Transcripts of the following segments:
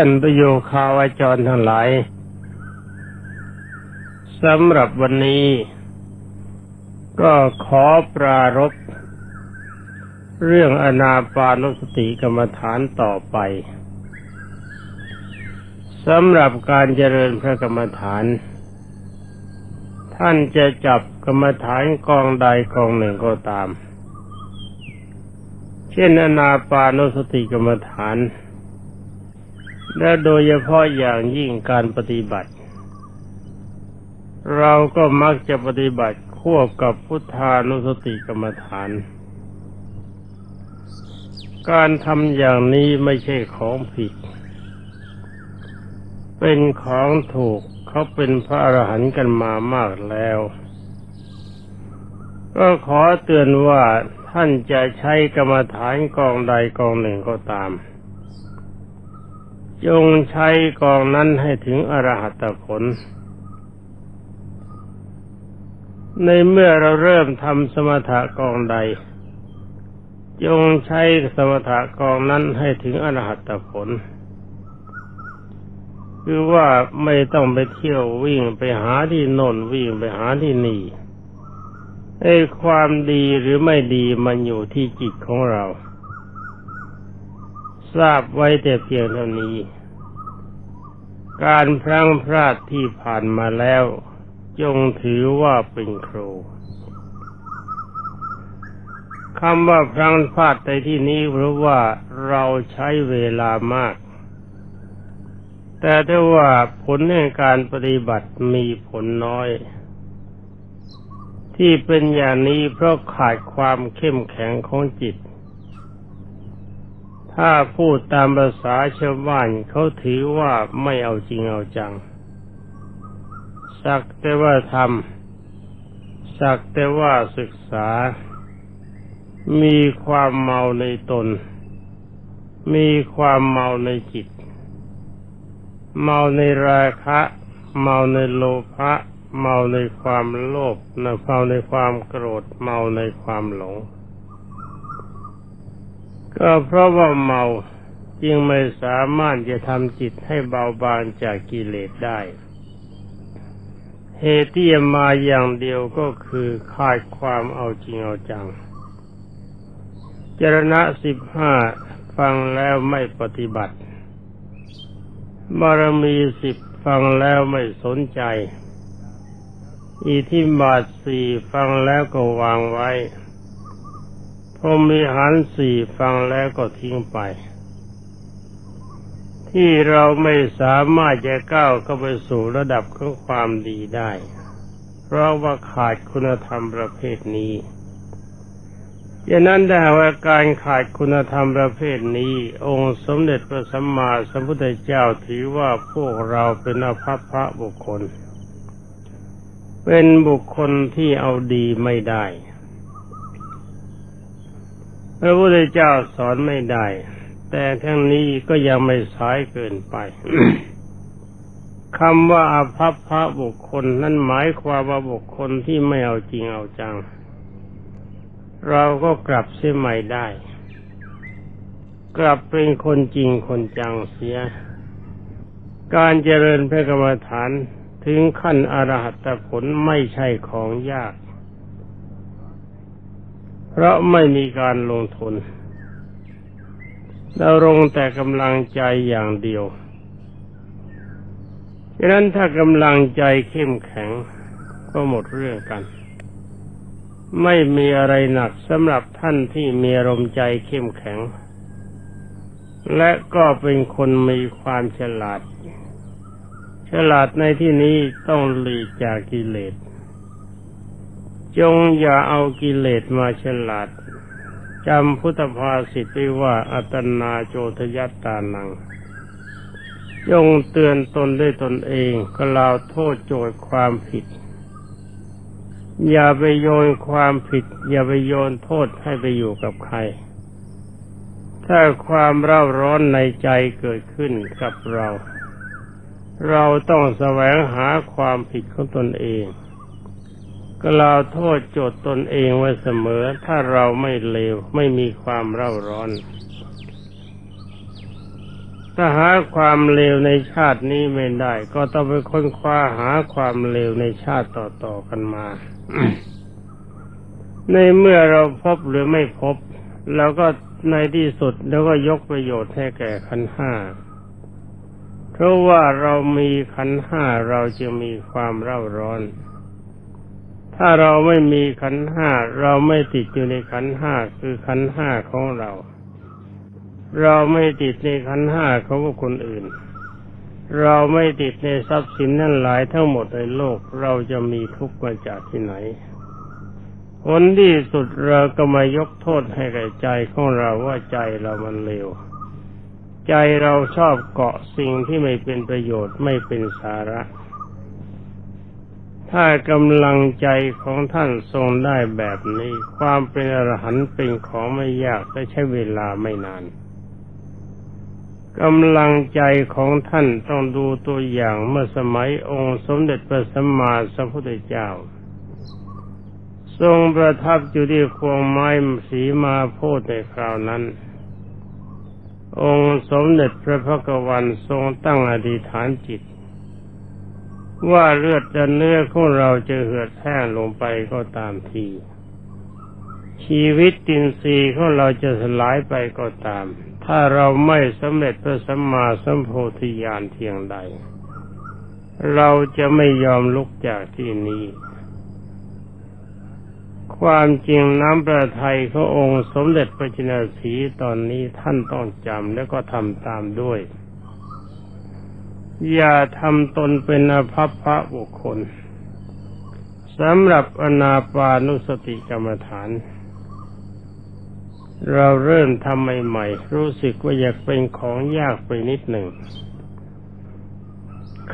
ท่านประโยคาวาจรทั้งหลายสำหรับวันนี้ ก็ขอปรารบเรื่องอนาปานุสติกรรมฐานต่อไปสำหรับการเจริญพระกรรมฐาน ท่านจะจับกรรมฐานกองใดกองหนึ่งก็ตาม เช่นอนาปานุสติกรรมฐาน และโดยเฉพาะอย่างยิ่งการปฏิบัติ เราก็มักจะปฏิบัติควบกับพุทธานุสติกรรมฐาน การทำอย่างนี้ไม่ใช่ของผิด เป็นของถูกเขาเป็นพระอรหันต์กันมามากแล้ว ก็ขอเตือนว่าท่านจะใช้กรรมฐานกองใดกองหนึ่งก็ตาม จงใช้กองนั้นให้ถึงอรหัตผล ในเมื่อเราเริ่มทำสมถะกองใด จงใช้สมถะกองนั้นให้ถึงอรหัตผล คือว่าไม่ต้องไปเที่ยววิ่งไปหาที่โน่นวิ่งไปหาที่นี่ไอ้ความดีหรือไม่ดีมันอยู่ที่จิตของเรา ทราบไว้แต่เพียงเท่านี้ การพลั้งพลาดที่ผ่านมาแล้ว จงถือว่าเป็นครูคำว่าพลั้งพลาดในที่นี้เพราะว่าเราใช้เวลามาก แต่ถ้าว่าผลในการปฏิบัติมีผลน้อย ที่เป็นอย่างนี้เพราะขาดความเข้มแข็งของจิต ถ้าพูดตามภาษาชาวบ้านเขาถือว่าไม่เอาจริงเอาจัง สักแต่ว่าทำสักแต่ว่าศึกษา มีความเมาในตน มีความเมาในจิต เมาในราคะ เมาในโลภะเมาในความโลภเมาในความโกรธ เมาในความหลง ก็เพราะว่าเมาจึงไม่สามารถจะทำจิตให้เบาบางจากกิเลสได้ เหตุที่มาอย่างเดียวก็คือขาดความเอาจริงเอาจัง จรณะสิบห้าฟังแล้วไม่ปฏิบัติ บารมีสิบฟังแล้วไม่สนใจอิทธิบาทสี่ฟังแล้วก็วางไว้ พรมีหารสี่ฟังแล้วก็ทิ้งไป ที่เราไม่สามารถจะก้าวเข้าไปสู่ระดับของความดีได้ เพราะว่าขาดคุณธรรมประเภทนี้ดังนั้นได้ว่าการขาดคุณธรรมประเภทนี้ องค์สมเด็จพระสัมมาสัมพุทธเจ้าถือว่าพวกเราเป็นอภัพพระบุคคล เป็นบุคคลที่เอาดีไม่ได้ พระพุทธเจ้าสอนไม่ได้ แต่ทั้งนี้ก็ยังไม่สายเกินไปคำว่าอภัพพระบุคคล นั้นหมายความว่าบุคคลที่ไม่เอาจริงเอาจัง เราก็กลับเสียใหม่ได้ กลับเป็นคนจริงคนจังเสีย การเจริญพระกรรมฐานถึงขั้นอรหัตผลไม่ใช่ของยาก เพราะไม่มีการลงทุนเราลงแต่กำลังใจอย่างเดียวดังนั้นถ้ากำลังใจเข้มแข็งก็หมดเรื่องกัน ไม่มีอะไรหนักสำหรับท่านที่มีอารมณ์ใจเข้มแข็ง และก็เป็นคนมีความฉลาด ฉลาดในที่นี้ต้องหลีกจากกิเลส จงอย่าเอากิเลสมาฉลาดจำพุทธภาษิตไว้ว่าอัตนาโจทยัตตานัง จงเตือนตนด้วยตนเองกล่าวโทษโจทย์ความผิด อย่าไปโยนความผิด อย่าไปโยนโทษให้ไปอยู่กับใคร ถ้าความเร่าร้อนในใจเกิดขึ้นกับเรา เราต้องแสวงหาความผิดของตนเอง กล่าวโทษโจทย์ตนเองไว้เสมอ ถ้าเราไม่เลวไม่มีความเร่าร้อน ถ้าหาความเลวในชาตินี้ไม่ได้ ก็ต้องไปค้นคว้าหาความเลวในชาติต่อๆกันมา ในเมื่อเราพบหรือไม่พบเราก็ในที่สุดแล้วก็ยกประโยชน์ให้แก่ขันห้าเพราะว่าเรามีขันห้าเราจึงมีความเร่าร้อน ถ้าเราไม่มีขันห้าเราไม่ติดอยู่ในขันห้าคือขันห้าของเรา เราไม่ติดในขันห้าของคคลอื่น เราไม่ติดในทรัพย์สินนั่นหลายทั้งหมดในโลกเราจะมีทุกข์มาจากที่ไหนผลที่สุดเราก็มายกโทษให้แก่ใจของเราว่าใจเรามันเลวใจเราชอบเกาะสิ่งที่ไม่เป็นประโยชน์ไม่เป็นสาระ ถ้ากำลังใจของท่านทรงได้แบบนี้ ความเป็นอรหันต์เป็นของไม่ยากแต่ใช้เวลาไม่นานกำลังใจของท่านต้องดูตัวอย่างเมื่อสมัยองค์สมเด็จพระสัมมาสัมพุทธเจ้า ทรงประทับอยู่ที่ควงไม้สีมาโพธิในคราวนั้น องค์สมเด็จพระพักวันทรงตั้งอธิษฐานจิต ว่าเลือดและเนื้อของเราจะเหือดแห้งลงไปก็ตามที ชีวิตตินทรีย์ของเราจะสลายไปก็ตาม ถ้าเราไม่สำเร็จพระสัมมาสัมโพธิญาณเพียงใด เราจะไม่ยอมลุกจากที่นี้ ความจริงน้ำประทัยขององค์สมเด็จพระจินสีตอนนี้ท่านต้องจำแล้วก็ทำตามด้วย อย่าทำตนเป็นอภัพพระบุคคลสำหรับอนาปานุสติกรรมฐาน เราเริ่มทำใหม่ๆ รู้สึกว่าอยากเป็นของยากไปนิดหนึ่ง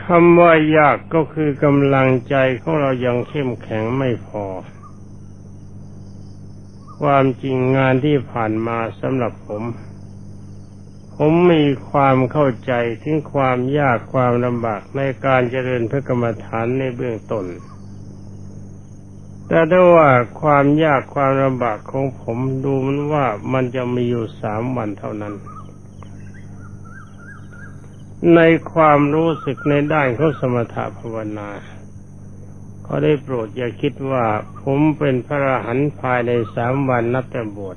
คำว่ายากก็คือกำลังใจของเรายังเข้มแข็งไม่พอ ความจริงงานที่ผ่านมาสำหรับผม ผมมีความเข้าใจถึงความยากความลำบากในการเจริญพระกรรมฐานในเบื้องต้น แต่ถ้ว่าความยากความลำบากของผมดูมันว่ามันจะมีอยู่สามวันเท่านั้น ในความรู้สึกในด้านของสมถภาวนาเขาได้โปรดอย่าคิดว่าผมเป็นพระอรหันต์ภายในสามวันนับแต่บวช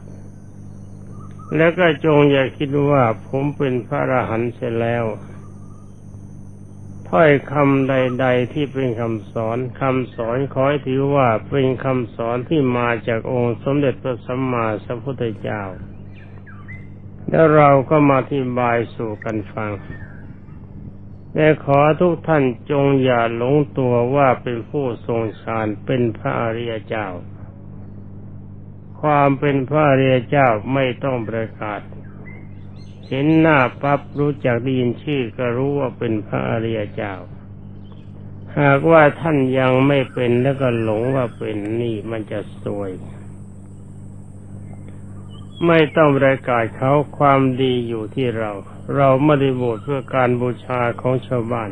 แล้วก็จงอย่าคิดว่าผมเป็นพระอรหันต์เสร็จแล้ว ถ้อยคำใด ๆ ที่เป็นคำสอนคำสอนขอให้ถือว่าเป็นคำสอนที่มาจากองค์สมเด็จพระสัมมาสัมพุทธเจ้า แล้วเราก็มาอธิบายสู่กันฟังแต่ขอทุกท่านจงอย่าหลงตัวว่าเป็นผู้ทรงฌานเป็นพระอริยเจ้า ความเป็นพระอริยเจ้าไม่ต้องประกาศ เห็นหน้าปั๊บรู้จักได้ยินชื่อก็รู้ว่าเป็นพระอริยเจ้า หากว่าท่านยังไม่เป็นแล้วก็หลงว่าเป็นนี่มันจะสวย ไม่ต้องประกาศเขาความดีอยู่ที่เรา เราไม่ได้บวชเพื่อการบูชาของชาวบ้าน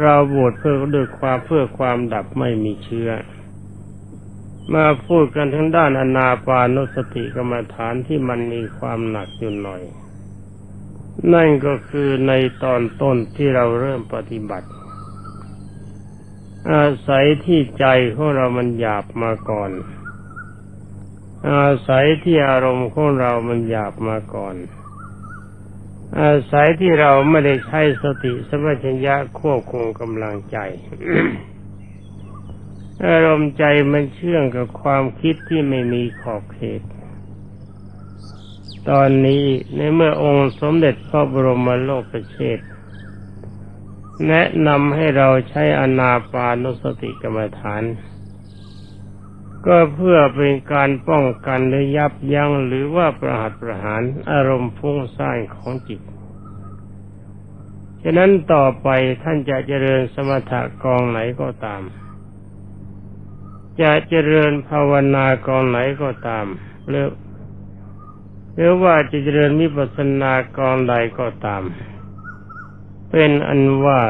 เราบวชเพื่อด้วยความเพื่อความดับไม่มีเชื้อ มาพูดกันทั้งด้านอนาปานุสติกรรมฐานที่มันมีความหนักอยู่หน่อย นั่นก็คือในตอนต้นที่เราเริ่มปฏิบัติ อาศัยที่ใจของเรามันหยาบมาก่อน อาศัยที่อารมณ์ของเรามันหยาบมาก่อน อาศัยที่เราไม่ได้ใช้สติสมัชัญญะควบคุมกำลังใจ อารมณ์ใจมันเชื่องกับความคิดที่ไม่มีขอบเขต ตอนนี้ในเมื่อองค์สมเด็จพระบรมโลกเชษฐ์แนะนำให้เราใช้อนาปานุสติกรรมฐาน ก็เพื่อเป็นการป้องกันหรือยับยั้งหรือว่าประหัตประหารอารมณ์ฟุ้งซ่านของจิตฉะนั้นต่อไปท่านจะเจริญสมถะกองไหนก็ตาม จะเจริญภาวนากองไหนก็ตามหรือหรือว่าจะเจริญวิปัสสนากองใดก็ตาม เป็นอันว่า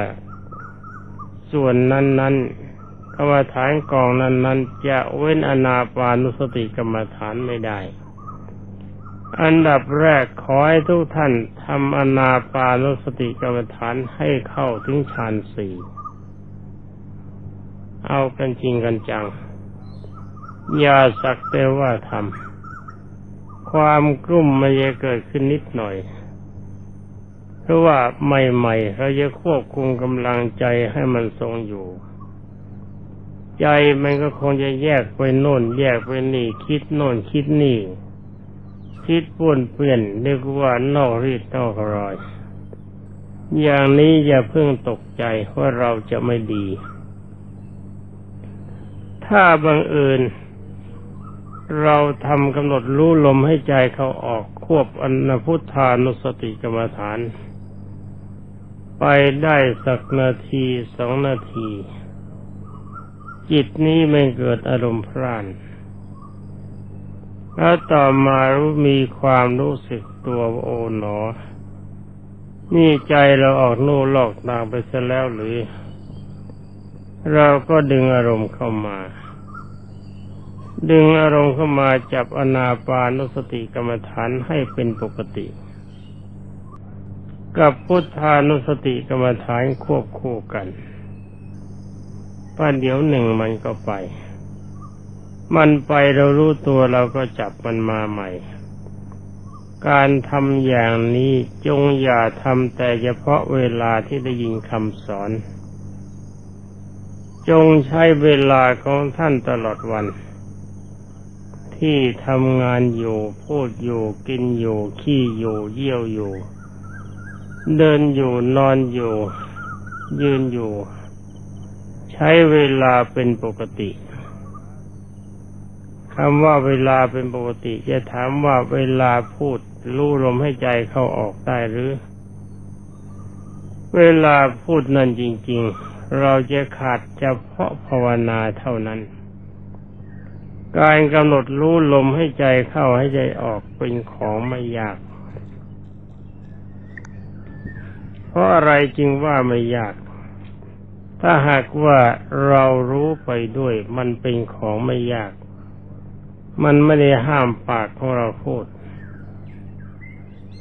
ส่วนนั้นๆกรรมฐานกองนั้น ๆ จะเว้นอนาปานุสติกรรมฐานไม่ได้ อันดับแรกขอให้ทุกท่านททำอนาปานุสติกรรมฐานให้เข้าถึงฌานสี่ เอากันจริงกันจัง อย่าสักแต่ว่าทำความกลุ่มมันจะเกิดขึ้นนิดหน่อย เพราะว่าใหม่ๆเราจะควบคุมกำลังใจให้มันทรงอยู่ ใจมันก็คงจะแยกไปโน่น แยกไปนี่ คิดโน่นคิดนี่ คิดป่วนเปลี่ยนเรียกว่านอกรีดนอกรอย อย่างนี้อย่าเพิ่งตกใจว่าเราจะไม่ดีถ้าบังเอิญ เราทำกำหนดรู้ลมให้ใจเขาออกควบอนพุทธานุสติกรรมฐาน ไปได้สักนาทีสองนาที จิตนี้ไม่เกิดอารมณ์พร่านแล้วต่อมารู้มีความรู้สึกตัวโอ๋หนอ นี่ใจเราออกโน่ลอกนางไปซะแล้วหรือ เราก็ดึงอารมณ์เข้ามา ดึงอารมณ์เข้ามาจับอนาปานุสติกรรมฐานให้เป็นปกติ กับพุทธานุสติกรรมฐานควบคู่กันป้าเดี๋ยวหนึ่งมันก็ไป มันไปเรารู้ตัวเราก็จับมันมาใหม่ การทำอย่างนี้จงอย่าทำแต่เฉพาะเวลาที่ได้ยินคำสอน จงใช้เวลาของท่านตลอดวัน ที่ทำงานอยู่พูดอยู่กินอยู่ขี้อยู่เยี่ยวอยู่ เดินอยู่นอนอยู่ ยืนอยู่ ใช้เวลาเป็นปกติคำว่าเวลาเป็นปกติ จะถามว่าเวลาพูดรู้ลมให้ใจเข้าออกได้หรือ เวลาพูดนั่นจริง ๆ เราจะขาดเฉพาะภาวนาเท่านั้น การกำหนดรู้ลมให้ใจเข้าให้ใจออกเป็นของไม่ยาก เพราะอะไรจึงว่าไม่ยาก ถ้าหากว่าเรารู้ไปด้วย มันเป็นของไม่ยาก มันไม่ได้ห้ามปากของเราพูด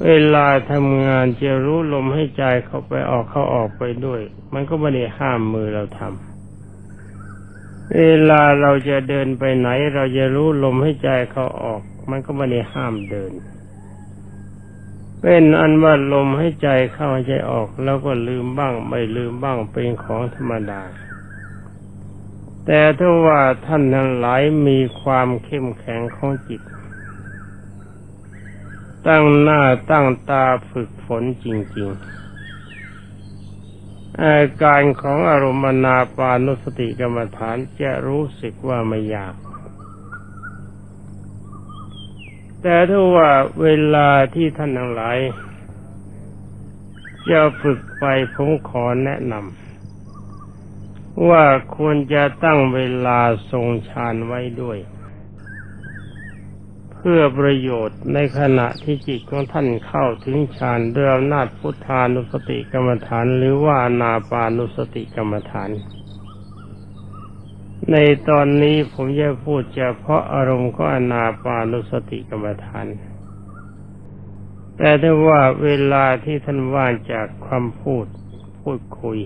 เวลาทำงานจะรู้ลมให้ใจเข้าไปออกเข้าออกไปด้วย มันก็ไม่ได้ห้ามมือเราทำ เวลาเราจะเดินไปไหน เราจะรู้ลมให้ใจเขาออก มันก็ไม่ได้ห้ามเดิน เป็นอันว่าลมให้ใจเข้าให้ใจออก แล้วก็ลืมบ้าง ไม่ลืมบ้างเป็นของธรรมดา แต่ถ้าว่าท่านทั้งหลายมีความเข้มแข็งของจิต ตั้งหน้าตั้งตาฝึกฝนจริง ๆ อาการของอารมณ์นาปานุสติกรรมฐานจะรู้สึกว่าไม่ยาก แต่ถ้าว่าเวลาที่ท่านทั้งหลายจะฝึกไปผมขอแนะนำว่าควรจะตั้งเวลาทรงฌานไว้ด้วย พื่อประโยชน์ในขณะที่จิตของท่านเข้าถึงฌานด้วยอำนาจพุทธานุสติกรรมฐาน หรือว่านาปานุสติกรรมฐาน ในตอนนี้ผมจะพูดเฉพาะอารมณ์ก็อนาปานุสติกรรมฐาน แต่ถ้ว่าเวลาที่ท่านว่างจากความพูดพูดคุย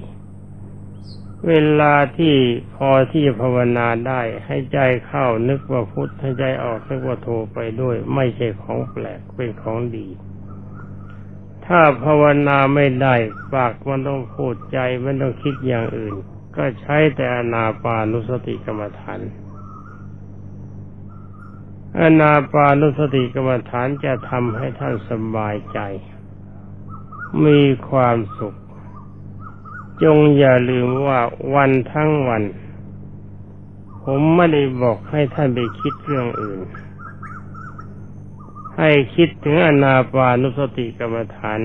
เวลาที่พอที่ภาวนาได้ ให้ใจเข้านึกว่าพุทธให้ใจออกนึกว่าโทไปด้วย ไม่ใช่ของแปลกเป็นของดี ถ้าภาวนาไม่ได้ปากมันต้องพูดใจมันต้องคิดอย่างอื่น ก็ใช้แต่อนาปานุสติกรรมฐานอนาปานุสติกรรมฐานจะทำให้ท่านสบายใจ มีความสุข จงอย่าลืมว่าวันทั้งวัน ผมไม่ได้บอกให้ท่านไปคิดเรื่องอื่น ให้คิดถึงอนาปานุสติกรรมฐาน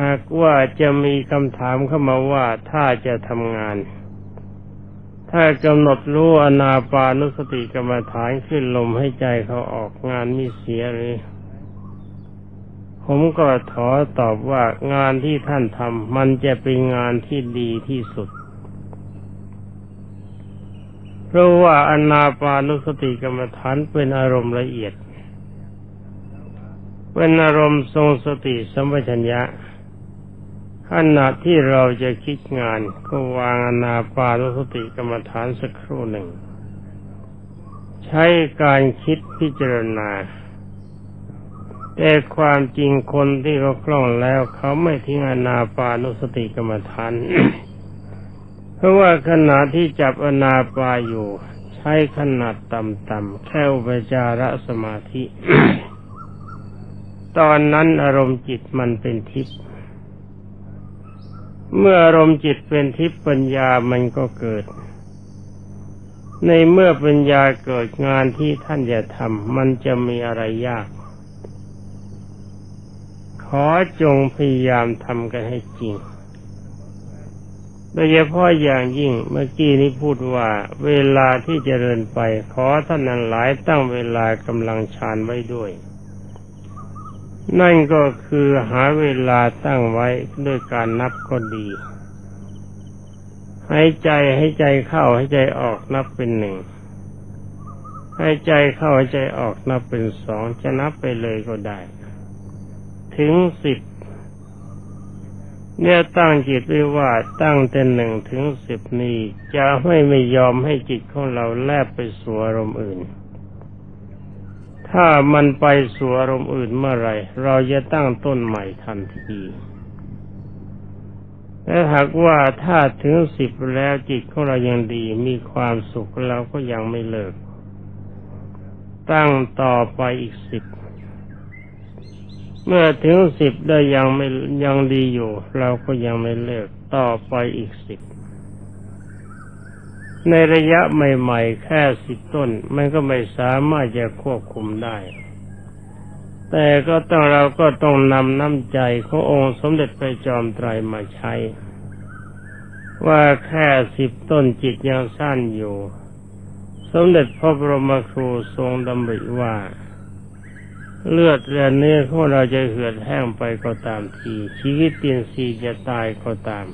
หากว่าจะมีคำถามเข้ามาว่าถ้าจะทำงาน ถ้ากำหนดรู้อนาปานุสติกรรมฐานขึ้นลมให้ใจเขาออกงานมีเสียหรือ ผมก็ขอตอบว่างานที่ท่านทำมันจะเป็นงานที่ดีที่สุด เพราะว่าอนาปานุสติกรรมฐานเป็นอารมณ์ละเอียด เป็นอารมณ์ทรงสติสัมปชัญญะขณะที่เราจะคิดงานก็วางอนาปานุสติกรรมฐานสักครู่หนึ่ง ใช้การคิดพิจารณา แต่ความจริงคนที่เขาคล่องแล้วเขาไม่ทิ้งอนาปานุสติกรรมฐาน เพราะว่าขณะที่จับอนาปาอยู่ ใช้ขนาดต่ำๆแค่อุปจารสมาธิ ตอนนั้นอารมณ์จิตมันเป็นทิพย์เมื่ออารมณ์จิตเป็นทิพย์ปัญญามันก็เกิด ในเมื่อปัญญาเกิดงานที่ท่านจะทำมันจะมีอะไรยาก ขอจงพยายามทำกันให้จริง โดยเฉพาะอย่างยิ่งเมื่อกี้นี้พูดว่า เวลาที่จเจริญไป ขอท่านนั้นหลายตั้งเวลากำลังฌานไว้ด้วย นั่นก็คือหาเวลาตั้งไว้ด้วยการนับก็ดีให้ใจให้ใจเข้าให้ใจออกนับเป็นหนึ่งให้ใจเข้าให้ใจออกนับเป็นสองจะนับไปเลยก็ได้ ถึงสิบเนี่ยตั้งจิตไว้ว่าตั้งแต่หนึ่งถึงสิบนี้จะไม่ไม่ยอมให้จิตของเราแลบไปสู่อารมณ์อื่น ถ้ามันไปสู่อารมณ์อื่นเมื่อไรเราจะตั้งต้นใหม่ทันทีแต่หากว่าถ้าถึงสิบแล้วจิตของเรายังดีมีความสุขเราก็ยังไม่เลิก ตั้งต่อไปอีกสิบ เมื่อถึงสิบได้ยังไม่ยังดีอยู่ เราก็ยังไม่เลิกต่อไปอีกสิบในระยะใหม่ๆ แค่สิบต้น มันก็ไม่สามารถจะควบคุมได้ แต่ก็ต้องเราก็ต้องนำน้ำใจขององค์สมเด็จพระจอมไตรมาใช้ ว่าแค่สิบต้นจิตยังสั้นอยู่ สมเด็จพระบรมครูทรงดำริว่า เลือดและเนื้อของเราจะเหือดแห้งไปก็ตามที ชีวิตเตียนซีจะตายก็ตาม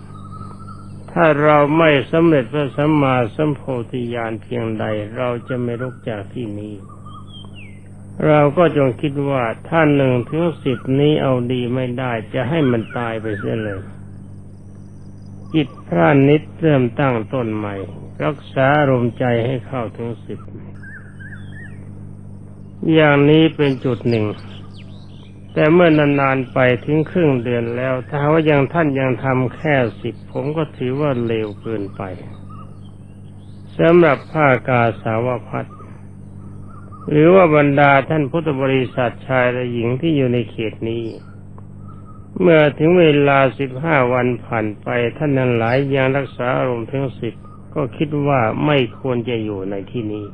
ถ้าเราไม่สำเร็จพระสัมมาสัมโพธิญาณเพียงใด เราจะไม่ลุกจากที่นี้ เราก็จงคิดว่าถ้าหนึ่งถึงสิบนี้เอาดีไม่ได้จะให้มันตายไปเสียเลยจิตพระนิดเริ่มตั้งต้นใหม่ รักษาอารมใจให้เข้าถึงสิบ อย่างนี้เป็นจุดหนึ่ง แต่เมื่อนานๆไปถึงครึ่งเดือนแล้ว ถ้าว่ายังท่านยังทำแค่สิบผมก็ถือว่าเร็วเกินไปสำหรับผ้ากาสาวพัดหรือว่าบรรดาท่านพุทธบริษัทชายและหญิงที่อยู่ในเขตนี้ เมื่อถึงเวลาสิบห้าวันผ่านไปท่านนั้นหลายยังรักษาอารมณ์ถึงสิบก็คิดว่าไม่ควรจะอยู่ในที่นี้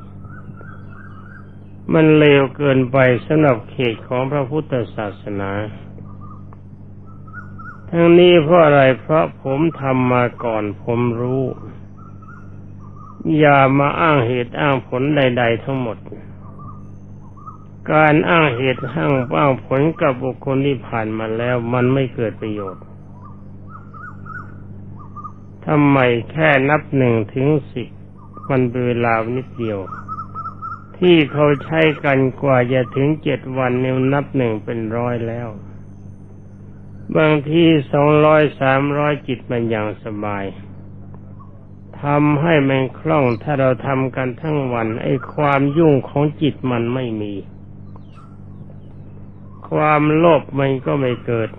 มันเลวเกินไปสำหรับเขตของพระพุทธศาสนา ทั้งนี้เพราะอะไรเพราะผมทำมาก่อนผมรู้ อย่ามาอ้างเหตุอ้างผลใด ๆ ทั้งหมด การอ้างเหตุอ้างอ้างผลกับบุคคลที่ผ่านมาแล้วมันไม่เกิดประโยชน์ทำไมแค่นับหนึ่งถึงสิบมันเป็นเวลานิดเดียว ที่เขาใช้กันกว่าจะถึงเจ็ดวันเนี่ยนับหนึ่งเป็นร้อยแล้ว บางทีสองร้อยสามร้อยจิตมันอย่างสบายทำให้มันคล่องถ้าเราทำกันทั้งวัน ไอ้ความยุ่งของจิตมันไม่มี ความโลภมันก็ไม่เกิด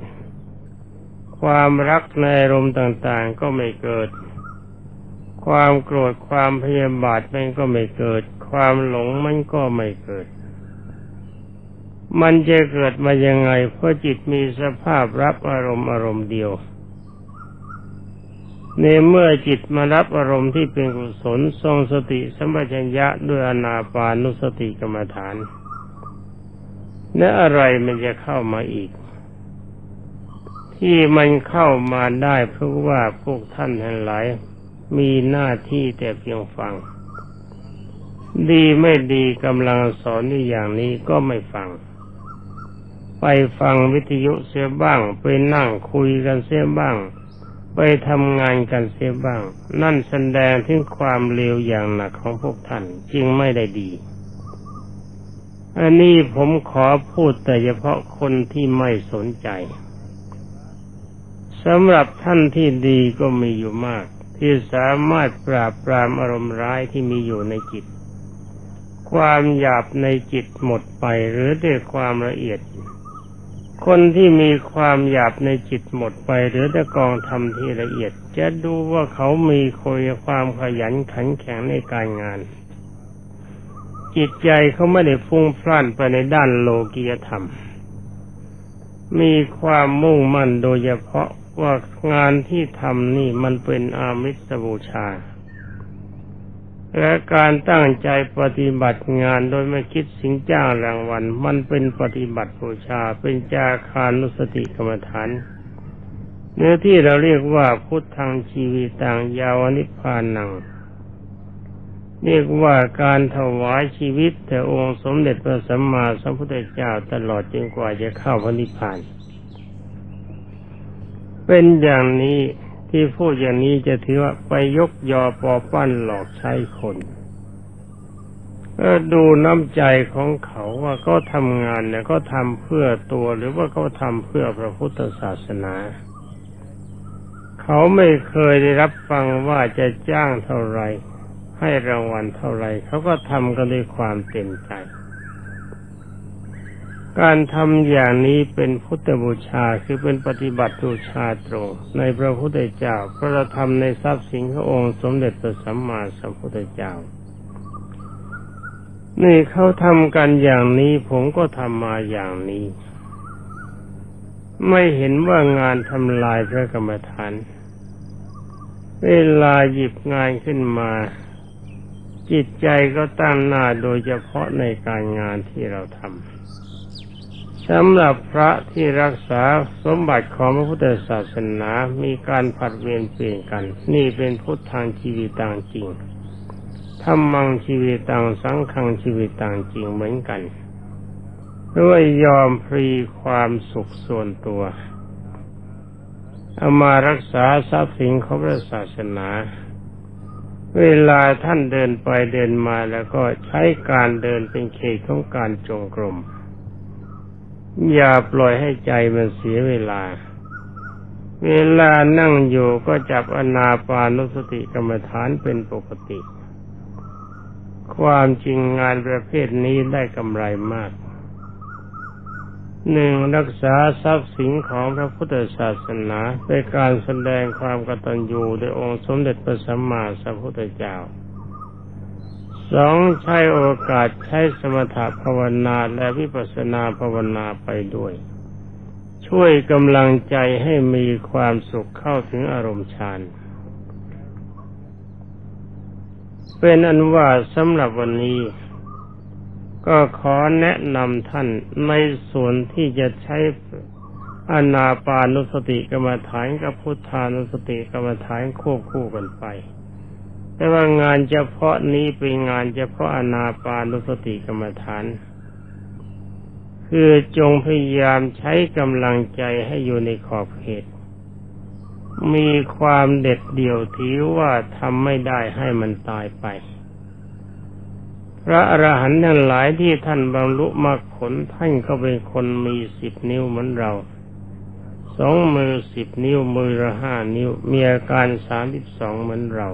ความรักในอารมณ์ต่างๆก็ไม่เกิด ความโกรธความพยาบาทมันก็ไม่เกิด ความหลงมันก็ไม่เกิด มันจะเกิดมายังไง เพราะจิตมีสภาพรับอารมณ์อารมณ์เดียว ในเมื่อจิตมารับอารมณ์ที่เป็นกุศลทรงสติสัมปชัญญะด้วยอนาปานุสติกรรมฐาน และอะไรมันจะเข้ามาอีกที่มันเข้ามาได้เพราะว่าพวกท่านทั้งหลายมีหน้าที่แต่เพียงฟัง ดีไม่ดีกำลังสอนอยู่อย่างนี้ก็ไม่ฟัง ไปฟังวิทยุเสียบ้าง ไปนั่งคุยกันเสียบ้าง ไปทำงานกันเสียบ้าง นั่นแสดงถึงความเลวอย่างหนักของพวกท่านจึงไม่ได้ดี อันนี้ผมขอพูดแต่เฉพาะคนที่ไม่สนใจสำหรับท่านที่ดีก็มีอยู่มาก ที่สามารถปราบปรามอารมณ์ร้ายที่มีอยู่ในจิต ความหยาบในจิตหมดไปหรือด้วยความละเอียด คนที่มีความหยาบในจิตหมดไป หรือแต่กองทำที่ละเอียด จะดูว่าเขามีคอยความขยันขันแข็งในการงาน จิตใจเขาไม่ได้ฟุ้งพล่านไปในด้านโลกียธรรม มีความมุ่งมั่นโดยเฉพาะว่างานที่ทำนี่มันเป็นอามิสบูชา และการตั้งใจปฏิบัติงานโดยไม่คิดสิงจ้างรางวัล มันเป็นปฏิบัติบูชาเป็นจาคานุสติกรรมฐาน เนื้อที่เราเรียกว่าพุทธังชีวิตังยาวนิพพานัง เรียกว่าการถวายชีวิตแต่องค์สมเด็จพระสัมมาสัมพุทธเจ้าตลอดจนกว่าจะเข้าพระนิพพาน เป็นอย่างนี้ ที่พูดอย่างนี้จะถือว่าไปยกยอปอปั้นหลอกใช้คนก็ดูน้ำใจของเขาว่าเขาทำงานเนี่ยเขาทำเพื่อตัวหรือว่าเขาทำเพื่อพระพุทธศาสนา เขาไม่เคยได้รับฟังว่าจะจ้างเท่าไหรให้รางวัลเท่าไหรเขาก็ทำกันด้วยความเต็มใจ การทำอย่างนี้เป็นพุทธบูชาคือเป็นปฏิบัติบูชาตรง ในพระพุทธเจ้าพระธรรมในทรัพย์สินขององค์สมเด็จพระสัมมาสัมพุทธเจ้า นี่เขาทำกันอย่างนี้ผมก็ทำมาอย่างนี้ ไม่เห็นว่างานทำลายพระกรรมฐาน เวลาหยิบงานขึ้นมา จิตใจก็ตั้งหน้าโดยเฉพาะในการงานที่เราทำ สำหรับพระที่รักษาสมบัติของพระพุทธศาสนา มีการผัดเวียนเปลี่ยนกัน นี่เป็นพุทธังชีวิตต่างจริงธรรมังชีวิตต่างสังขังชีวิตต่างจริงเหมือนกัน ด้วยยอมพรีความสุขส่วนตัว เอามารักษาทรัพย์สินของพระศาสนา เวลาท่านเดินไปเดินมาแล้วก็ใช้การเดินเป็นเขตของการจงกรม อย่าปล่อยให้ใจมันเสียเวลา เวลานั่งอยู่ก็จับอนาปานุสติกรรมฐานเป็นปกติ ความจริงงานประเภทนี้ได้กำไรมาก หนึ่งรักษาทรัพย์สินของพระพุทธศาสนาเป็นการแสดงความกตัญญูโดยองค์สมเด็จพระสัมมาสัมพุทธเจ้า สองใช้โอกาสใช้สมถภาวนาและวิปัสสนาภาวนาไปด้วย ช่วยกำลังใจให้มีความสุขเข้าถึงอารมณ์ฌานเป็นอันว่าสำหรับวันนี้ ก็ขอแนะนำท่านในส่วนที่จะใช้อนาปานุสติกรรมฐานกับพุทธานุสติกรรมฐานควบคู่กันไป แต่ว่างานเฉพาะนี้เป็นงานเฉพาะอนาปานุสติกรรมฐาน คือจงพยายามใช้กำลังใจให้อยู่ในขอบเขต มีความเด็ดเดี่ยวถือว่าทำไม่ได้ให้มันตายไป พระอรหันต์ทั้งหลายที่ท่านบรรลุมรรคผลท่านก็เป็นคนมีสิบนิ้วเหมือนเราสองมือสิบนิ้วมือละห้านิ้ว มีอาการสามสิบสองเหมือนเรา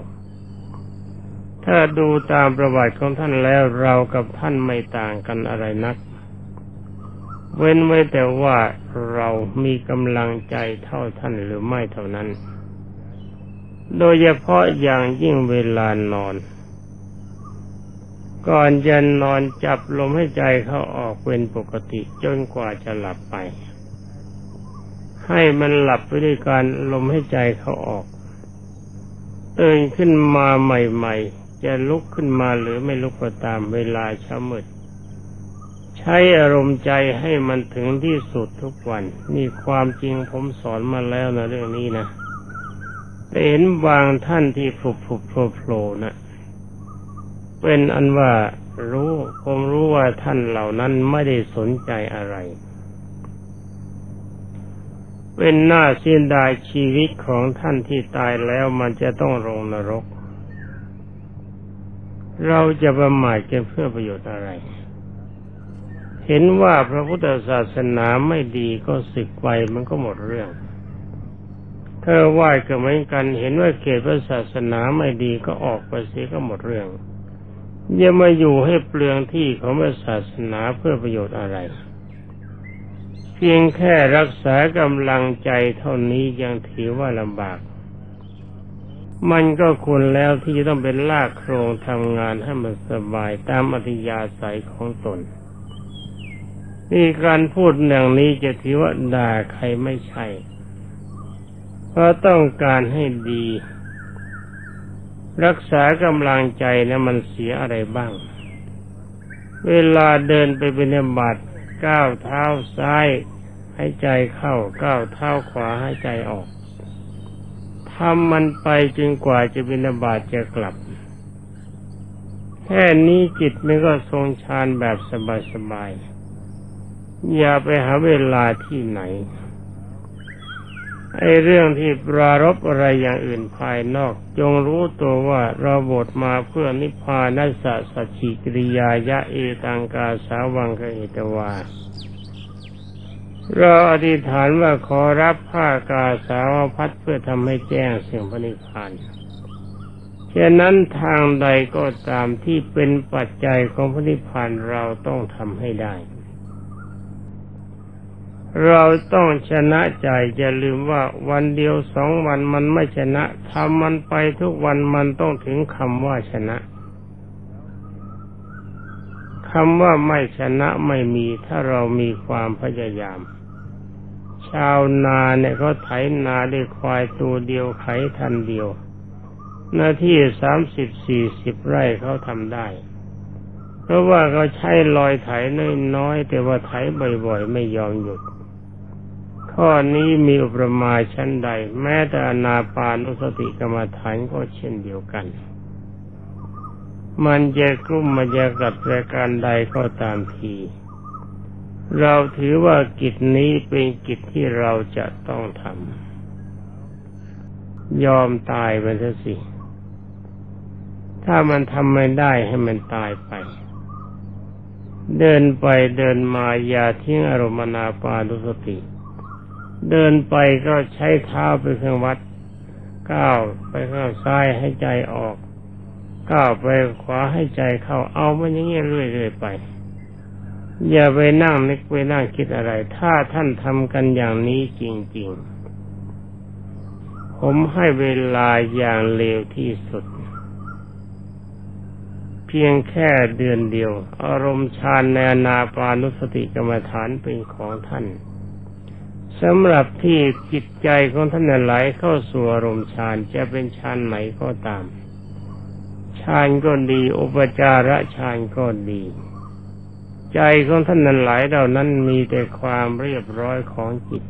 ถ้าดูตามประวัติของท่านแล้วเรากับท่านไม่ต่างกันอะไรนัก เว้นไว้แต่ว่าเรามีกำลังใจเท่าท่านหรือไม่เท่านั้น โดยเฉพาะอย่างยิ่งเวลานอน ก่อนจะนอนจับลมให้ใจเขาออกเป็นปกติจนกว่าจะหลับไป ให้มันหลับไปด้วยการลมให้ใจเขาออกตื่นขึ้นมาใหม่ๆ จะลุกขึ้นมาหรือไม่ลุกก็ตามเวลาเช้ามืดใช้อารมณ์ใจให้มันถึงที่สุดทุกวัน นี่ความจริงผมสอนมาแล้วนะเรื่องนี้นะแต่เห็นบางท่านที่ผุบผุบโผล่โผล่นะเป็นอันว่ารู้ผมรู้ว่าท่านเหล่านั้นไม่ได้สนใจอะไรเป็นหน้าเสียดายชีวิตของท่านที่ตายแล้วมันจะต้องลงนรก เราจะประมาทกันเพื่อประโยชน์อะไร เห็นว่าพระพุทธศาสนาไม่ดีก็สึกไปมันก็หมดเรื่อง เธอไหว้ก็เหมือนกัน เห็นว่าเขตพระศาสนาไม่ดีก็ออกไปเสียก็หมดเรื่อง อย่ามาอยู่ให้เปลืองที่ของพระศาสนาเพื่อประโยชน์อะไร เพียงแค่รักษากำลังใจเท่านี้ยังถือว่าลำบาก มันก็ควรแล้วที่จะต้องเป็นลากโครงทำงานให้มันสบายตามอัธยาศัยของตน นี่การพูดอย่างนี้จะถือว่าด่าใครไม่ใช่ เพราะต้องการให้ดี รักษากำลังใจนะมันเสียอะไรบ้าง เวลาเดินไปเป็นบาตรก้าวเท้าซ้าย ให้ใจเข้าก้าวเท้าขวาให้ใจออก ทำมันไปจนกว่าจะบินาบาตจะกลับ แค่นี้จิตมันก็ทรงฌานแบบสบายๆ อย่าไปหาเวลาที่ไหน ไอ้เรื่องที่ปรารบอะไรอย่างอื่นภายนอก จงรู้ตัวว่าเราบทมาเพื่อนิพพานัสสะสัจฉิกิริยายะเอตังกาสาวังคเอตวา เราอธิษฐานว่าขอรับผ้ากาสาวพัดเพื่อทำให้แจ้งสิ่งพระนิพพานฉะนั้นทางใดก็ตามที่เป็นปัจจัยของพระนิพพานเราต้องทำให้ได้ เราต้องชนะใจอย่าลืมว่าวันเดียวสองวันมันไม่ชนะทำมันไปทุกวันมันต้องถึงคำว่าชนะคำว่าไม่ชนะไม่มีถ้าเรามีความพยายาม ชาวนาเนี่ยเขาไถนาด้วยควายตัวเดียวไขทันเดียว หน้าที่สามสิบสี่สิบไร่เขาทำได้ เพราะว่าเขาใช้ลอยไถน้อยๆแต่ว่าไถบ่อยๆ ไม่ยอมหยุด ข้อนี้มีอุปมาชั้นใด แม้แต่นาปานุสติกรรมฐานก็เช่นเดียวกัน มันจะกลุ่มมันจะกัดรายการใดก็ตามที เราถือว่ากิจนี้เป็นกิจที่เราจะต้องทำยอมตายไปซะสิ ถ้ามันทำไม่ได้ให้มันตายไป เดินไปเดินมาอย่าทิ้งอารมณ์นาปานุสติ เดินไปก็ใช้เท้าไปเครื่องวัด ก้าวไปข้างซ้ายให้ใจออก ก้าวไปขวาให้ใจเข้าเอามันอย่างเงี้ยเรื่อยๆไป อย่าไปนั่งนึกไปนั่งคิดอะไร ถ้าท่านทำกันอย่างนี้จริง ๆ ผมให้เวลาอย่างเร็วที่สุด เพียงแค่เดือนเดียว อารมณ์ฌานในอนาปานุสติกรรมฐานเป็นของท่านสำหรับที่จิตใจของท่านไหลเข้าสู่อารมณ์ฌานจะเป็นฌานไหนก็ตามฌานก็ดี อุปจาระฌานก็ดี ใจของท่านนั้นหลายเหล่านั้นมีแต่ความเรียบร้อยของจิต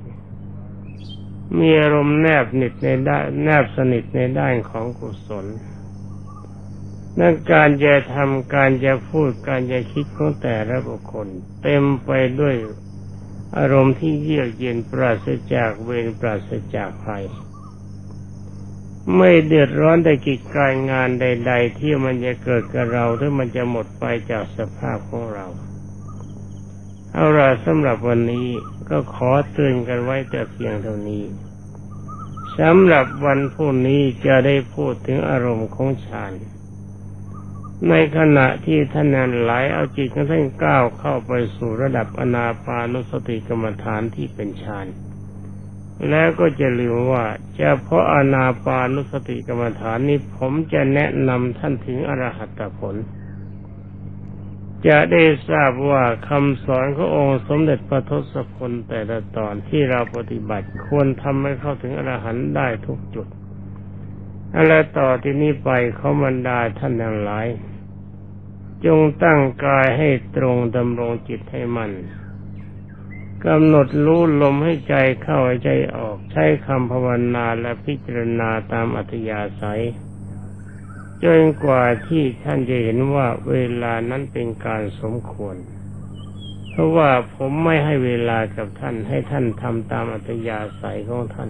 มีอารมณ์แนบสนิทในด้านแนบสนิทในด้านของกุศลนั่นการจะทำการจะพูดการจะคิดของแต่ละบุคคล เต็มไปด้วยอารมณ์ที่เยือกเย็นปราศจากเวรปราศจากภัย ไม่เดือดร้อนใดกิจการงานใด ๆ ที่มันจะเกิดกับเราหรือมันจะหมดไปจากสภาพของเรา เอาละสำหรับวันนี้ก็ขอเตือนกันไว้แต่เพียงเท่านี้สำหรับวันพรุ่งนี้จะได้พูดถึงอารมณ์ของฌานในขณะที่ท่านนั้นไหลเอาจิตของท่านก้าวเข้าไปสู่ระดับอนาปานุสติกรรมฐานที่เป็นฌานแล้วก็จะลืมว่าเฉพาะอนาปานุสติกรรมฐานนี้ผมจะแนะนำท่านถึงอรหัตผล จะได้ทราบว่าคำสอนขององค์สมเด็จพระทศพลแต่ละตอนที่เราปฏิบัติควรทำให้เข้าถึงอรหันต์ได้ทุกจุดอะไรต่อที่นี้ไปเขาบรรดาท่านทั้งหลาย จงตั้งกายให้ตรงดำรงจิตให้มัน่นกำหนดรู้ลมให้ใจเข้าใจออกใช้คำภาวนาและพิจารณาตามอัธยาศัย จนกว่าที่ท่านจะเห็นว่าเวลานั้นเป็นการสมควร เพราะว่าผมไม่ให้เวลากับท่านให้ท่านทำตามอัตยาศัยของท่าน